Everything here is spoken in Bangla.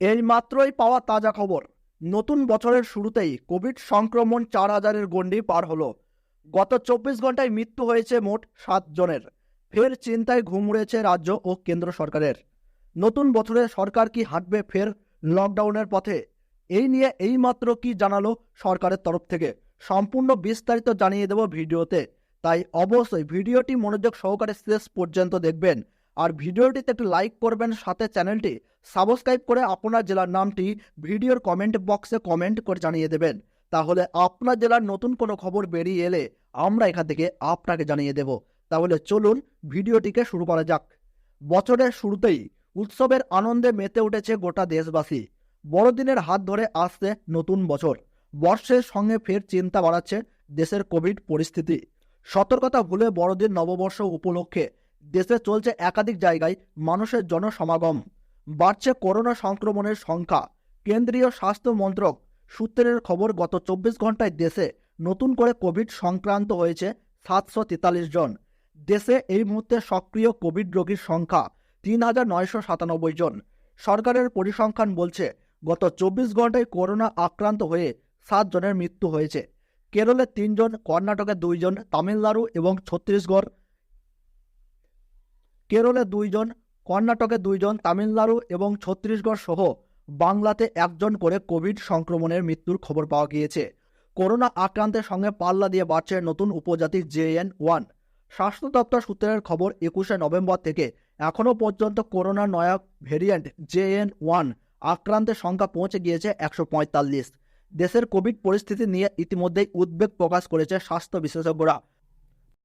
এই মাত্রই পাওয়া তাজা খবর। নতুন বছরের শুরুতেই কোভিড সংক্রমণ চার হাজারের গণ্ডি পার হলো। গত চব্বিশ ঘন্টায় মৃত্যু হয়েছে মোট সাত জনের। ফের চিন্তায় ঘুম উড়েছে রাজ্য ও কেন্দ্র সরকারের। নতুন বছরে সরকার কি হাঁটবে ফের লকডাউনের পথে? এই নিয়ে এইমাত্র কি জানালো সরকারের তরফ থেকে? সম্পূর্ণ বিস্তারিত জানিয়ে দেব ভিডিওতে। তাই অবশ্যই ভিডিওটি মনোযোগ সহকারে শেষ পর্যন্ত দেখবেন। আর ভিডিওটিতে একটু লাইক করবেন, সাথে চ্যানেলটি সাবস্ক্রাইব করে আপনার জেলার নামটি ভিডিওর কমেন্ট বক্সে কমেন্ট করে জানিয়ে দেবেন। তাহলে আপনার জেলার নতুন কোনো খবর বেরিয়ে এলে আমরা এখান থেকে আপনাকে জানিয়ে দেব। তাহলে চলুন ভিডিওটিকে শুরু করা যাক। বছরের শুরুতেই উৎসবের আনন্দে মেতে উঠেছে গোটা দেশবাসী। বড়দিনের হাত ধরে আসছে নতুন বছর। বর্ষের সঙ্গে ফের চিন্তা বাড়াচ্ছে দেশের কোভিড পরিস্থিতি। সতর্কতা ভুলে বড়দিন নববর্ষ উপলক্ষে দেশে চলছে একাধিক জায়গায় মানুষের জনসমাগম, বাড়ছে করোনা সংক্রমণের সংখ্যা। কেন্দ্রীয় স্বাস্থ্য মন্ত্রক সূত্রের খবর, গত চব্বিশ ঘন্টায় দেশে নতুন করে কোভিড সংক্রান্ত হয়েছে সাতশো তেতাল্লিশ জন। দেশে এই মুহূর্তে সক্রিয় কোভিড রোগীর সংখ্যা তিন হাজার নয়শো সাতানব্বই জন। সরকারের পরিসংখ্যান বলছে, গত চব্বিশ ঘন্টায় করোনা আক্রান্ত হয়ে সাত জনের মৃত্যু হয়েছে। কেরলে তিনজন কর্ণাটকে দুইজন তামিলনাড়ু এবং ছত্তিশগড় কেরলে দুইজন, কর্ণাটকে দুইজন, তামিলনাড়ু এবং ছত্তিশগড় সহ বাংলাতে একজন করে কোভিড সংক্রমণের মৃত্যুর খবর পাওয়া গিয়েছে। করোনা আক্রান্তের সঙ্গে পাল্লা দিয়ে বাড়ছে নতুন উপজাতি জেএন ওয়ান। স্বাস্থ্য দপ্তর সূত্রের খবর, একুশে নভেম্বর থেকে এখনও পর্যন্ত করোনা নয়া ভেরিয়েন্ট জেএন ওয়ান আক্রান্তের সংখ্যা পৌঁছে গিয়েছে একশো পঁয়তাল্লিশ। দেশের কোভিড পরিস্থিতি নিয়ে ইতিমধ্যেই উদ্বেগ প্রকাশ করেছে স্বাস্থ্য বিশেষজ্ঞরা।